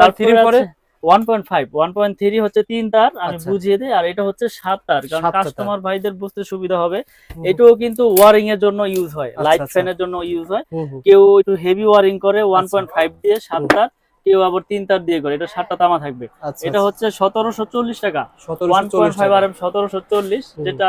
তারপরে পরে one point five one point three হচ্ছে তিন তার আমি আচ্ছা। বুঝিয়ে দিই আর এটা হচ্ছে সাত তার কারণ কাস্টমার ভাইদের বুঝতে সুবিধা হবে। এটাও কিন্তু ওয়ারিং এর জন্য ইউজ হয় আচ্ছা, লাইট আচ্ছা। ফ্যানের জন্য ইউজ হয়। কেউ একটু হেভি ওয়ারিং করে ওয়ান আচ্ছা। পয়েন্ট ফাইভ দিয়ে সাত তার কেউ আবার তিন তার দিয়ে করে এটা সাতটা তামা থাকবে। এটা হচ্ছে সতেরোশো চল্লিশ টাকা। One point five R M সতেরোশো চল্লিশ যেটা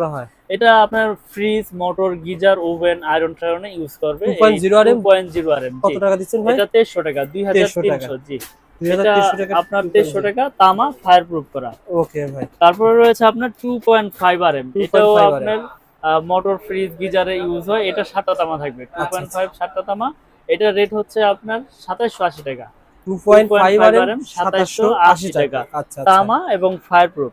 করা হয়? এটা আপনার fridge motor geyser oven iron টায়রনে use করবে। 2.0 RM? Point zero R M কত টাকা দিচ্ছেন ভাই? এটা তেইশশো টাকা 2300 টাকা। জি। আপনার টাকা তামা ফায়ার প্রুফ করা। ওকে ভাই। তারপরে রয়েছে আপনার two point five R M 2.5 এটাও আপনার মোটর ফ্রিজ গিজারে ইউজ হয়। এটা সাতটা তামা থাকবে। টু পয়েন্ট ফাইভ সাতটা তামা। এটা রেট হচ্ছে আপনার সাতাশশো আশি টাকা। Two point five R 2.5 M 2780 সাতাশশো আশি টাকা। তামা এবং ফায়ার প্রুফ।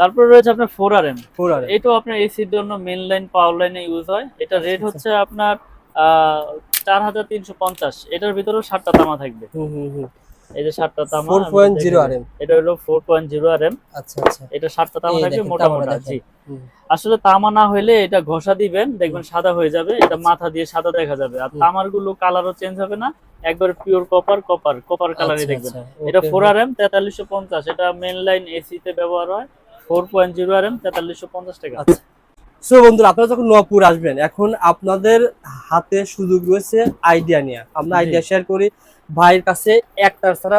তারপর রয়েছে আপনার four R M four R এটাও আপনার এসির জন্য মেন লাইন পাওয়ার লাইনে ইউজ হয়। এটা রেট আচ্ছা। হচ্ছে আপনার চার হাজার তিনশো পঞ্চাশ। এটার ভিতরেও তামা থাকবে। হুম হুম হুম। এই যে সাতটা তামা four point zero R M এটা হলো four point zero R M আচ্ছা আচ্ছা। এটা সাতটা তামা থাকবে দেখেন, মোটা তামাটা মোটা দেখেন। জি আসলে তামা না হলে এটা ঘষা দিবেন দেখবেন সাদা হয়ে যাবে এটা মাথা দিয়ে সাদা দেখা যাবে। আর তামারগুলো কালারও চেঞ্জ হবে না একবার পিওর কপার কপার কপার কালারই আচ্ছা, দেখবেন। আচ্ছা, এটা ফোর আর এম তেতাল্লিশশো পঞ্চাশ। এটা মেন লাইন এসি তে ব্যবহার হয়। Four point zero R M তেতাল্লিশশো পঞ্চাশ টাকা। আচ্ছা। সো বন্ধুরা আপনারা যখন আসবেন এখন আপনাদের হাতে সুযোগ রয়েছে আইডিয়া নিয়ে। আমরা আইডিয়া শেয়ার করি। ভাইয়ের কাছে একটার ছাড়া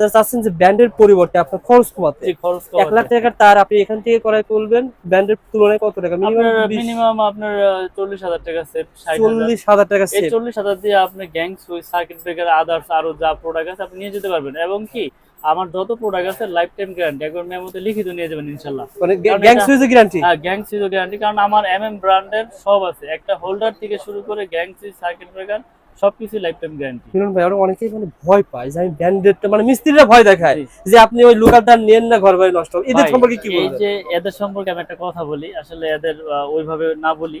তারা চাচ্ছেন যে ব্র্যান্ডের পরিবর্তে আপনার খরচ কমাতে। এক লাখ টাকার তার আপনি এখান থেকে করাই তুলবেন ব্র্যান্ডের তুলনায় কত টাকা? মিনিমাম আপনার চল্লিশ হাজার টাকা চল্লিশ হাজার টাকা চল্লিশ হাজার দিয়ে আপনি gang switch circuit breaker others আরও যা প্রোডাক্ট আছে আপনি নিয়ে যেতে পারবেন। এবং কি আমার যত প্রোডাক্ট আছে লাইফ টাইম গ্যারান্টি একবার মেমোতে লিখিত নিয়ে যাবেন ইনশাল্লাহ মানে গ্যাং সুইজের গ্যারান্টি হ্যাঁ গ্যাং গ্যারান্টি কারণ আমার এম এম ব্র্যান্ডের সব আছে। একটা হোল্ডার থেকে শুরু করে গ্যাং সুইচ সার্কিট ব্রেকার সবকিছু লাইফ টাইম গ্যারান্টি কিরণ ভাই ওরা অনেকেই মানে ভয় পায় যে আমি ব্র্যান্ডেড মানে মিস্ত্রিরা ভয় দেখায় যে আপনি ওই লোকালটা নেন না ঘর বাড়ি নষ্ট হবে। এদের সম্পর্কে কি এই যে এদের সম্পর্কে আমি একটা কথা বলি। আসলে এদের ওইভাবে না বলি।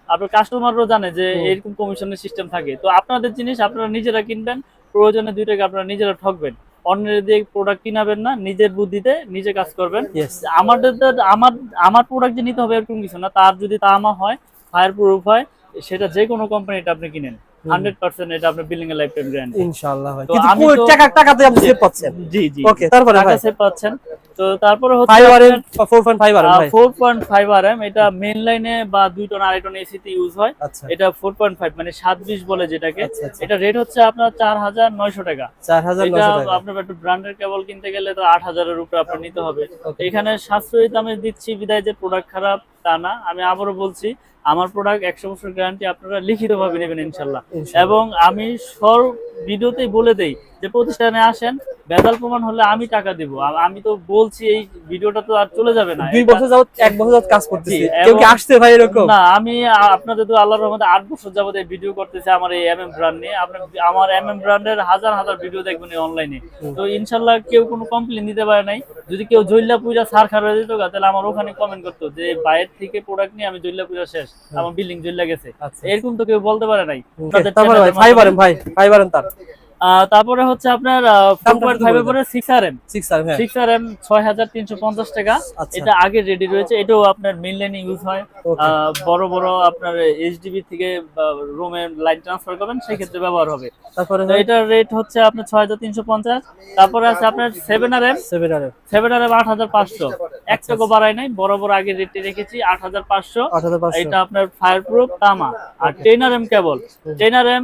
আপনার কাস্টমাররাও জানে যে এরকম কমিশনের সিস্টেম থাকে। তো আপনাদের জিনিস আপনারা নিজেরা কিনবেন প্রয়োজনে দুই টাকা আপনারা নিজেরা ঠকবেন। অন্যের দিয়ে প্রোডাক্ট কিনাবেন না নিজের বুদ্ধিতে নিজে কাজ করবেন। আমাদের তো- আমার আমার প্রোডাক্ট যে নিতে হবে এরকম কিছু না তার যদি তামা হয় ফায়ার প্রুফ হয় সেটা যে কোনো কোম্পানিটা আপনি কিনেন। হান্ড্রেড পার্সেন্ট এটা আপনার বিল্ডিং এর লাইফ টাইম গ্যারান্টি ইনশাআল্লাহ ভাই। কিন্তু আমি টাকা টাকাতে আপনি সেভ পাচ্ছেন। জি জি ওকে তারপরে টাকা সেভ পাচ্ছেন। তো তো তারপরে হচ্ছে ফাইভ আর এম আপনার- four point five R M ভাই। Four point five R M এটা লাইনে বা দুই টন আড়াই টন এসিতে ইউজ হয়। এটা ফোর পয়েন্ট ফাইভ মানে সাত বিশ বলে যেটাকে। আচ্ছা আচ্ছা। এটা রেট হচ্ছে আপনার চার হাজার নয়শো টাকা। আপনার একটু ব্র্যান্ডের কেবল কিনতে গেলে তো আট হাজারের উপরে আপনার নিতে হবে। এখানে সাশ্রয়ী দামে দিচ্ছি বিদায় যে প্রোডাক্ট খারাপ তা না। আমি আবারও বলছি আমার প্রোডাক্ট একশো বছর গ্যারান্টি আপনারা লিখিত ভাবে নেবেন ইনশাল্লাহ। এবং আমি সর ভিডিওতেই বলে দেই যে প্রতিষ্ঠানে আসেন বেদাল প্রমাণ হলে আমি টাকা দিব। আমি তো বলছি এই ভিডিওটা তো আর চলে যাবে না। দুই বছর যাবত এক বছর যাবত কাজ করতেছি। কেউ কি আসছে ভাই এরকম? না আমি আপনাদের তো আল্লাহর রহমতে আট বছর যাবত এই ভিডিও করতেছি আমার এই এমএম ব্র্যান্ড নিয়ে। আপনি আমার এমএম ব্র্যান্ডের হাজার হাজার ভিডিও দেখবেন অনলাইনে তো ইনশাল্লাহ কেউ কোনো কমপ্লেন দিতে পারে নাই। যদি কেউ জৈল্লা পূজা সার খার হয়ে যেত তাহলে আমার ওখানে কমেন্ট করতো যে বাইরের থেকে প্রোডাক্ট নিয়ে আমি জৈল্লা পূজা শেষ। আমার বিল্ডিং জৈল্লা গেছে। আচ্ছা। এরকম তো কেউ বলতে পারে নাই। ভাই। ভাই ফাইভ তার। তারপরে হচ্ছে আপনার ফাইভের পরে six R M six R six R M ছয় হাজার তিনশো পঞ্চাশ টাকা। আচ্ছা। এটা আগে রেডি রয়েছে এটাও আপনার মেন লাইনে ইউজ হয়। বড় বড় আপনার এইচডিবি থেকে রুমে লাইন ট্রান্সফার করবেন সেই ক্ষেত্রে ব্যবহার হবে। তারপরে এটার রেট হচ্ছে আপনার ছয় হাজার তিনশো পঞ্চাশ। তারপরে আছে আপনার seven R M seven R M seven R M আট হাজার পাঁচশো। এক টাকা বাড়ায় নাই বড় বড় আগে রেটটি রেখেছি আট হাজার পাঁচশো। আট হাজার পাঁচশো। এটা আপনার ফায়ার প্রুফ তামা। আর ten R M cable ten R M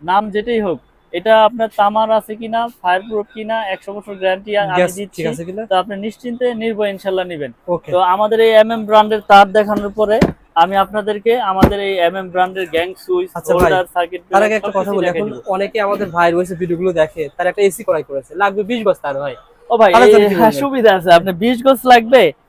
নাম যেটাই হোক এটা আপনার তামার আছে কিনা ফায়ার প্রুফ কিনা একশো বছর গ্যারান্টি আমি দিচ্ছি। তো আপনি নিশ্চিন্তে নির্ভয় ইনশাল্লাহ নেবেন। তো আমাদের এই এম এম ব্র্যান্ডের তার দেখানোর পরে আমি আপনাদেরকে আমাদের এই এম এম ব্র্যান্ডের গ্যাং সুইচ হোল্ডার সার্কিট তার আগে একটা কথা বলি এখন অনেকে আমাদের ভাইয়ের বয়সে ভিডিওগুলো দেখে তার একটা এসি করাই করেছে লাগবে বিশ গজ তার ভাই। ও ভাই সুবিধা আছে আপনি 20 গজ লাগবে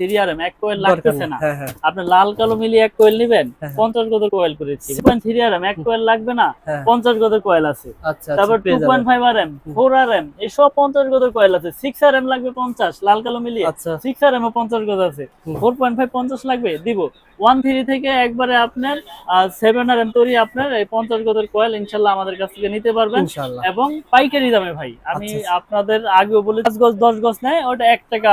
3 আরএম এক কোয়েল লাগতেছে না। হ্যাঁ হ্যাঁ। আপনি লাল কালো মিলিয়ে এক কোয়েল নেবেন হ্যাঁ। 50 গজের কোয়েল করেছি 3 আরএম এক কোয়েল লাগবে না 50 গজের কোয়েল আছে। আচ্ছা তারপর আচ্ছা two point five R M four R M এই সব পঞ্চাশ গজের কয়েল আছে। সিক্স আর এম লাগবে পঞ্চাশ লাল কালো মিলিয়ে। সিক্স আর এম পঞ্চাশ গজ আছে। ফোর পয়েন্ট ফাইভ পঞ্চাশ লাগবে দিব। ওয়ান থ্রি থেকে একবারে আপনার সেভেন আর এম তৈরি আপনার এই পঞ্চাশ গজের কয়েল ইনশাল্লাহ আমাদের কাছ থেকে নিতে পারবেন। এবং পাইকারি দামে ভাই আমি আচ্ছা। আপনাদের আগেও বলে পাঁচ গজ দশ গজ নেয় ওটা এক টাকা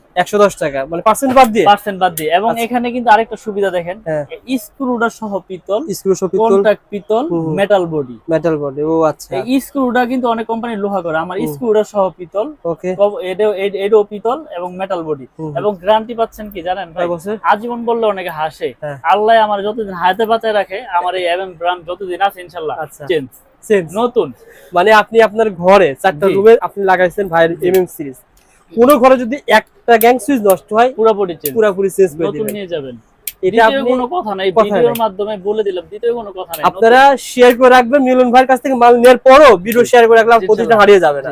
একশো দশ টাকা। মানে পার্সেন্ট বাদ দিয়ে? পার্সেন্ট বাদ দিয়ে। এবং আচ্ছা। এখানে কিন্তু আরেকটা সুবিধা দেখেন হ্যাঁ। স্ক্রুটা সহ পিতল স্ক্রু শো পিতল। কন্টাক্ট পিতল। মেটাল বডি মেটাল বডি ও আচ্ছা। এই স্ক্রুটা কিন্তু অনেক কোম্পানি লোহা করে। আমার। স্ক্রুটা সহ পিতল ওকে। কব- এটাও এটাও পিতল এবং মেটাল বডি এবং গ্যারান্টি পাচ্ছেন কি জানেন ভাই? আজীবন বললে অনেকে হাসে। হ্যাঁ। আল্লাহ আমার যতদিন হাতে বাঁচায় রাখে আমার এই এমএম ব্র্যান্ড যতদিন আছে ইনশাল্লাহ আচ্ছা। চেঞ্জ নতুন। মানে আপনি আপনার ঘরে চারটা রুমে আপনি লাগাইছেন ভাইয়ের এমএম সিরিজ কোন ঘরে যদি একটা গ্যাং সুইচ নষ্ট হয় পুরোপুরি চেঞ্জ পুরোপুরি চেঞ্জ করে দিবেন নিয়ে যাবেন। এটা আপনি কোনো কথা নাই ভিডিওর মাধ্যমে বলে দিলাম দ্বিতীয় কোনো কথা নাই আপনারা শেয়ার করে রাখবেন মিলন ভাইয়ের কাছ থেকে মাল নেওয়ার পরও ভিডিও শেয়ার করে রাখলাম প্রতিটা হারিয়ে যাবে না।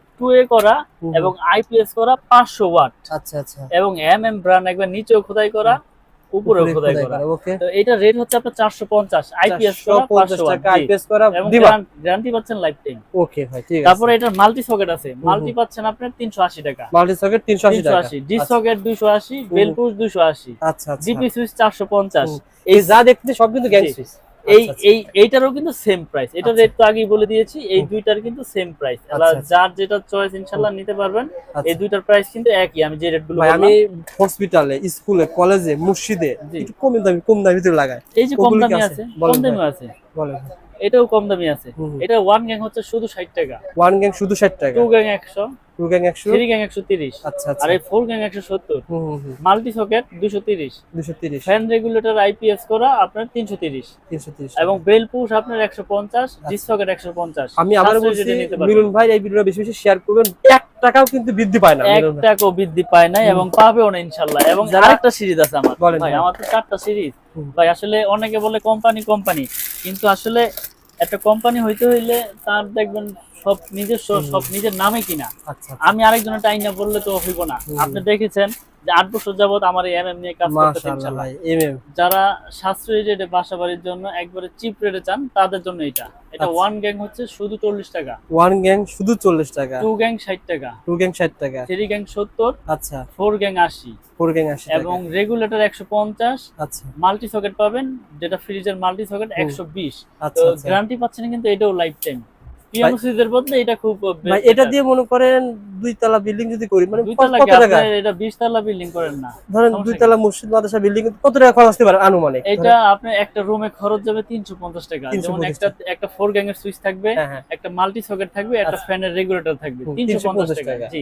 টু এ করা এবং আইপিএস করা পাঁচশো ওয়াট আচ্ছা আচ্ছা। এবং এম এম ব্রান্ড একবার নিচেও খোদাই করা উপরেও খোদাই করা। তো এটা রেট হচ্ছে আপনার চারশো পঞ্চাশ আইপিএস করা পঞ্চাশ পাঁচশো টাকা আইপিএস করা গ্যারান্টি পাচ্ছেন লাইফ টাইম ওকে ভাই ঠিক আছে। তারপরে এটার মাল্টি সকেট আছে। মাল্টি পাচ্ছেন আপনার তিনশো আশি টাকা। মাল্টি সকেট তিনশো আশি তিনশো টাকা। আশি ডি সকেট দুইশো আশি বেলপুশ দুইশো আশি। আচ্ছা আচ্ছা। জিপি সুইচ চারশো পঞ্চাশ। হুম। এই যা দেখতে সব কিন্তু গ্যাং সুইচ এই আচ্ছা, এই এইটারও কিন্তু সেম প্রাইস এটা আচ্ছা। রেট তো আগেই বলে দিয়েছি এই দুইটার কিন্তু সেম প্রাইস আচ্ছা, আচ্ছা। যার যেটা চয়েস ইনশাল্লাহ নিতে পারবেন আচ্ছা। এই দুইটার প্রাইস কিন্তু একই। আমি যে রেটগুলো বললাম আমি হসপিটালে স্কুলে কলেজে মসজিদে। একটু কম দামি কম দামিতে লাগাই। এই যে কম দামি আছে? আছে? কম দামি আছে। বলেন এটাও কম দামি আছে। এটা ওয়ান গ্যাং হচ্ছে শুধু ষাট টাকা। ওয়ান গ্যাং শুধু ষাট টাকা? টু গ্যাং একশো। টু গ্যাং একশো? থ্রি গ্যাং একশো তিরিশ। আচ্ছা আর এই ফোর গ্যাং একশো সত্তর। হুম হুম হুম। মাল্টি সকেট দুশো তিরিশ। দুশো তিরিশ। ফ্যান রেগুলেটর আইপিএস করা আপনার তিনশো তিরিশ। তিনশো তিরিশ এবং বেল পুশ আপনার একশো পঞ্চাশ ডিস সকেট একশো পঞ্চাশ। আমি আবার বলছি মিলন ভাই এই ভিডিওটা বেশি বেশি শেয়ার করবেন। এক টাকাও কিন্তু বৃদ্ধি পায় না এক টাকাও বৃদ্ধি পায় নাই এবং পাবেও না ইনশাল্লাহ। এবং আরেকটা সিরিজ আছে আমার। ভাই। আমার তো চারটা সিরিজ ভাই আসলে অনেকে বলে কোম্পানি কোম্পানি কিন্তু আসলে একটা কোম্পানি হইতে হইলে তার দেখবেন সব নিজস্ব সব নিজের নামে কিনা। আচ্ছা আমি আরেকজনের টাইনা বললে তো হইব না। আপনি দেখেছেন যে আট বছর যাবত আমার এই এমএম নিয়ে কাজ করতেছে যারা সাশ্রয়ী রেটে বাসা বাড়ির জন্য একবারে চিপ রেটে চান তাদের জন্য এটা। এটা আচ্ছা। ওয়ান গ্যাং হচ্ছে শুধু চল্লিশ টাকা। ওয়ান গ্যাং শুধু চল্লিশ টাকা। টু গ্যাং ষাট টাকা। টু গ্যাং ষাট টাকা। থ্রি গ্যাং সত্তর আচ্ছা। ফোর গ্যাং আশি। ফোর গ্যাং আশি এবং রেগুলেটর একশো পঞ্চাশ আচ্ছা। মাল্টি সকেট পাবেন যেটা ফ্রিজের মাল্টি সকেট একশো বিশ। আচ্ছা তো আচ্ছা। গ্যারান্টি পাচ্ছেন কিন্তু এটাও লাইফ টাইম পিয়ানো সুইচের বদলে এটা খুব ভাই এটা দিয়ে মনে করেন দুই তলা বিল্ডিং যদি করি মানে কত টাকা? এটা বিশ তলা বিল্ডিং করেন না। ধরেন দুই তলা মসজিদ মাদ্রাসা বিল্ডিং কত টাকা খরচ আসতে পারে আনুমানিক? এটা একটা রুমে খরচ যাবে তিনশো পঞ্চাশ টাকা। 350 যেমন একটা একটা ফোর গ্যাং এর সুইচ থাকবে হ্যাঁ হ্যাঁ। একটা মাল্টি সকেট থাকবে একটা আচ্ছা। ফ্যানের রেগুলেটর থাকবে তিনশো পঞ্চাশ 350 টাকা। টাকা। জি।